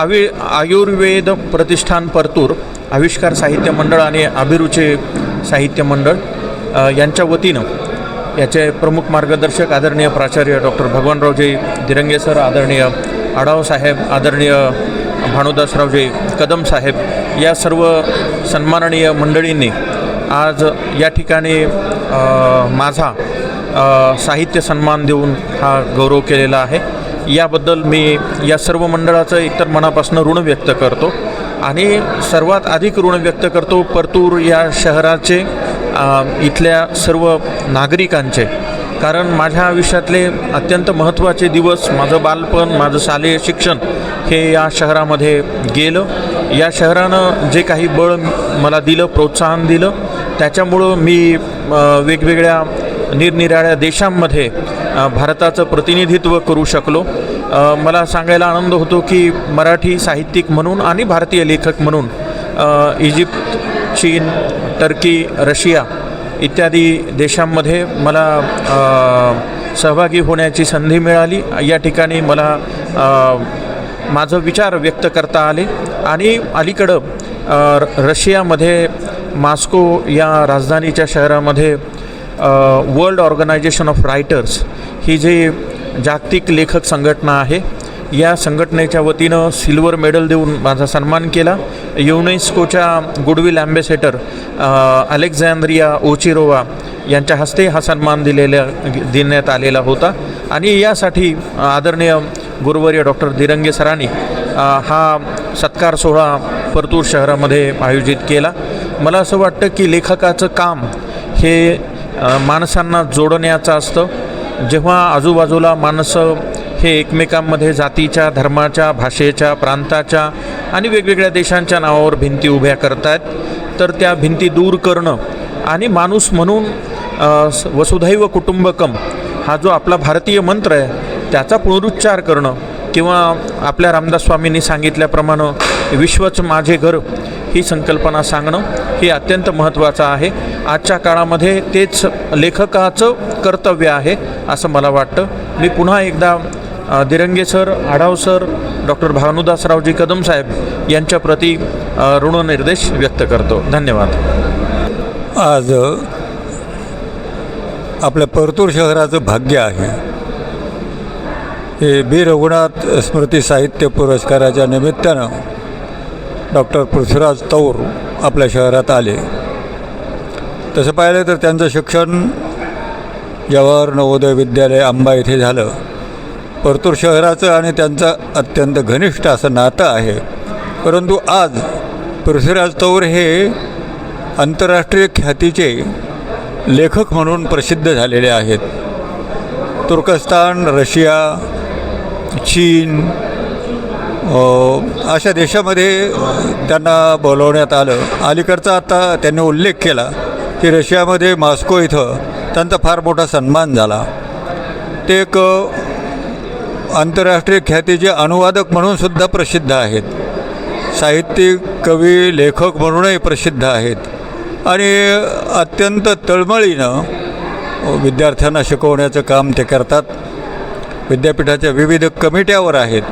आवि आयुर्वेद प्रतिष्ठान परतूर आविष्कार साहित्य मंडळ आणि अभिरुची साहित्य मंडळ यांच्या वतीनं याचे प्रमुख मार्गदर्शक आदरणीय प्राचार्य डॉक्टर भगवानरावजी दिरंगे सर आदरणीय आढाव साहेब आदरणीय भानुदासरावजी कदम साहेब या सर्व सन्माननीय मंडळींनी आज या ठिकाणी माझा साहित्य सन्मान देऊन हा गौरव केलेला आहे. याबद्दल मी या सर्व मंडळाचं एकतर मनापासून ऋण व्यक्त करतो. आणि सर्वात अधिक ऋण व्यक्त करतो परतूर या शहराचे इथल्या सर्व नागरिकांचे. कारण माझ्या आयुष्यातले अत्यंत महत्त्वाचे दिवस माझं बालपण माझं शालेय शिक्षण हे या शहरामध्ये गेलं. या शहरानं जे काही बळ मला दिलं प्रोत्साहन दिलं त्याच्यामुळं मी वेगवेगळ्या निरनिराळ्या देशांमध्ये भारताचं प्रतिनिधित्व करू शकलो. मला सांगायला आनंद होतो की मराठी साहित्यिक म्हणून आणि भारतीय लेखक म्हणून इजिप्त चीन टर्की रशिया इत्यादी देशांमध्ये मला सहभागी होण्याची संधी मिळाली. या ठिकाणी मला माझं विचार व्यक्त करता आले. आणि अलीकडं रशियामध्ये मास्को या राजधानीच्या शहरामध्ये वर्ल्ड ऑर्गनायझेशन ऑफ रायटर्स ही जी जागतिक लेखक संघटना आहे या संघटनेच्या वतीनं सिल्वर मेडल देऊन माझा सन्मान केला. युनेस्कोच्या गुडविल ॲम्बेसेडर अलेक्झांद्रिया ओचिरोवा यांच्या हस्ते हा सन्मान दिलेला देण्यात आलेला होता. आणि यासाठी आदरणीय गुरुवर्य डॉक्टर दिरंगे सरांनी हा सत्कार सोहळा परतूर शहरामध्ये आयोजित केला. मला असं वाटतं की लेखकाचं काम हे माणसांना जोडण्याचं असतं. जेव्हा आजूबाजूला माणसं हे एकमेकांमध्ये जातीच्या धर्माच्या भाषेच्या प्रांताच्या आणि वेगवेगळ्या देशांच्या नावावर भिंती उभ्या करतायत तर त्या भिंती दूर करणं आणि माणूस म्हणून वसुधैव कुटुंबकम हा जो आपला भारतीय मंत्र आहे त्याचा पुनरुच्चार करणं किंवा आपल्या रामदास स्वामींनी सांगितल्याप्रमाणे विश्वच माझे घर ही संकल्पना सांगणं हे अत्यंत महत्त्वाचं आहे. आजच्या काळामध्ये तेच लेखकाचं कर्तव्य आहे असं मला वाटतं. मी पुन्हा एकदा Dirange sir Adhav sir doctor Bhanudasraoji Kadam साहेब यांच्या प्रती ऋणनिर्देश व्यक्त करतो. धन्यवाद. आज आपल्या परतूर शहराचं भाग्य आहे. हे बी. रघुनाथ स्मृती साहित्य पुरस्काराच्या निमित्तानं डॉक्टर पृथ्वीराज तौर आपल्या शहरात आले. तसं पाहिलं तर त्यांचं शिक्षण जवाहर नवोदय विद्यालय आंबा येथे झालं. परतूर शहराचं आणि त्यांचं अत्यंत घनिष्ठ असं नातं आहे. परंतु आज पृथ्वीराज तौर हे आंतरराष्ट्रीय ख्यातीचे लेखक म्हणून प्रसिद्ध झालेले आहेत. तुर्कस्तान रशिया चीन अशा देशामध्ये त्यांना बोलवण्यात आलं. अलीकडचा आता त्यांनी उल्लेख केला. की रशियामध्ये मॉस्को इथं त्यांचा फार मोठा सन्मान झाला. ते एक आंतरराष्ट्रीय ख्यातीचे अनुवादक म्हणून सुद्धा प्रसिद्ध आहेत. साहित्यिक कवी लेखक म्हणूनही प्रसिद्ध आहेत. आणि अत्यंत तळमळीनं विद्यार्थ्यांना शिकवण्याचं काम ते करतात. विद्यापीठाच्या विविध कमिट्यावर आहेत.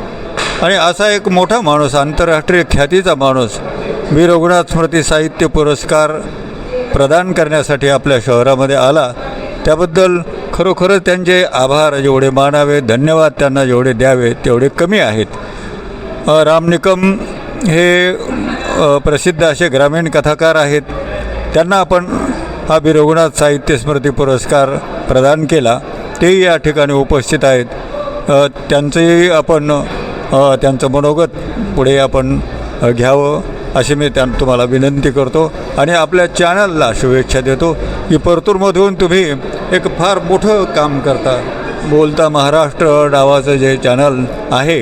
आणि असा एक मोठा माणूस आंतरराष्ट्रीय ख्यातीचा माणूस वीर रघुनाथ स्मृती साहित्य पुरस्कार प्रदान करण्यासाठी आपल्या शहरामध्ये आला. त्याबद्दल खरोखरच त्यांचे आभार जेवढे मानावे धन्यवाद त्यांना जेवढे द्यावे तेवढे कमी आहेत. रामनिकम राम निकम हे प्रसिद्ध असे ग्रामीण कथाकार आहेत. त्यांना आपण हा बी रघुनाथ साहित्य स्मृती पुरस्कार प्रदान केला. तेही या ठिकाणी उपस्थित आहेत. त्यांचंही आपण त्यांचं मनोगत पुढे आपण घ्यावं. अशी मी त्या तुम्हाला विनंती करतो आणि आपल्या चॅनलला शुभेच्छा देतो की परतूरमधून तुम्ही एक फार मोठं काम करता. बोलता महाराष्ट्र नावाचं जे चॅनल आहे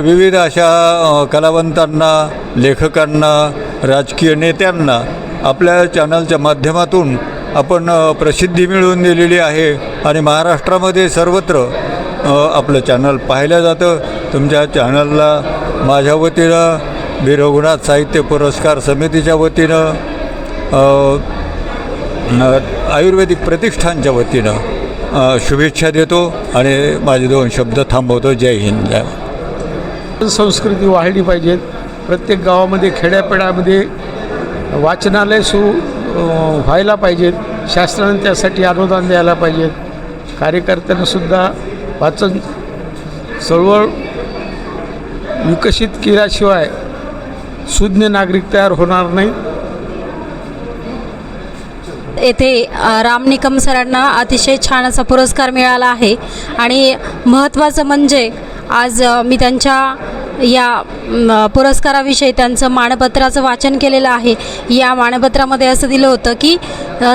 विविध अशा कलावंतांना लेखकांना राजकीय नेत्यांना आपल्या चॅनलच्या माध्यमातून आपण प्रसिद्धी मिळवून दिलेली आहे आणि महाराष्ट्रामध्ये सर्वत्र आपलं चॅनल पाहिलं जातं. तुमच्या चॅनलला माझ्या वतीनं मी रघुनाथ साहित्य पुरस्कार समितीच्या वतीनं आयुर्वेदिक प्रतिष्ठानच्या वतीनं शुभेच्छा देतो आणि माझे दोन शब्द थांबवतो. जय हिंद. जय संस्कृती वाढली पाहिजेत प्रत्येक गावामध्ये खेड्यापेड्यामध्ये वाचनालय सुरू व्हायला पाहिजेत शासनाने त्यासाठी अनुदान द्यायला पाहिजेत कार्यकर्त्यांनासुद्धा वाचन चळवळ विकसित केल्याशिवाय सुज्ञ नागरिक तयार होणार नाही. येथे राम निकम सरांना अतिशय छान असा पुरस्कार मिळाला आहे. आणि महत्त्वाचं म्हणजे आज मी त्यांच्या या पुरस्काराविषयी त्यांचं मानपत्राचं वाचन केलेलं आहे. या मानपत्रामध्ये असं दिलं होतं की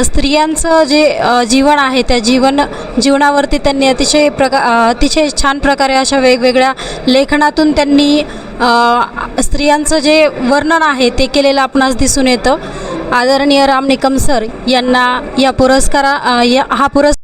स्त्रियांचं जे जीवन आहे त्या जीवन जीवनावरती त्यांनी अतिशय प्रका अतिशय छान प्रकारे अशा वेगवेगळ्या लेखनातून त्यांनी स्त्रियांचं जे वर्णन आहे ते केलेलं आपणास दिसून येतं. आदरणीय राम निकम सर यांना या पुरस्कारा या हा पुरस्कार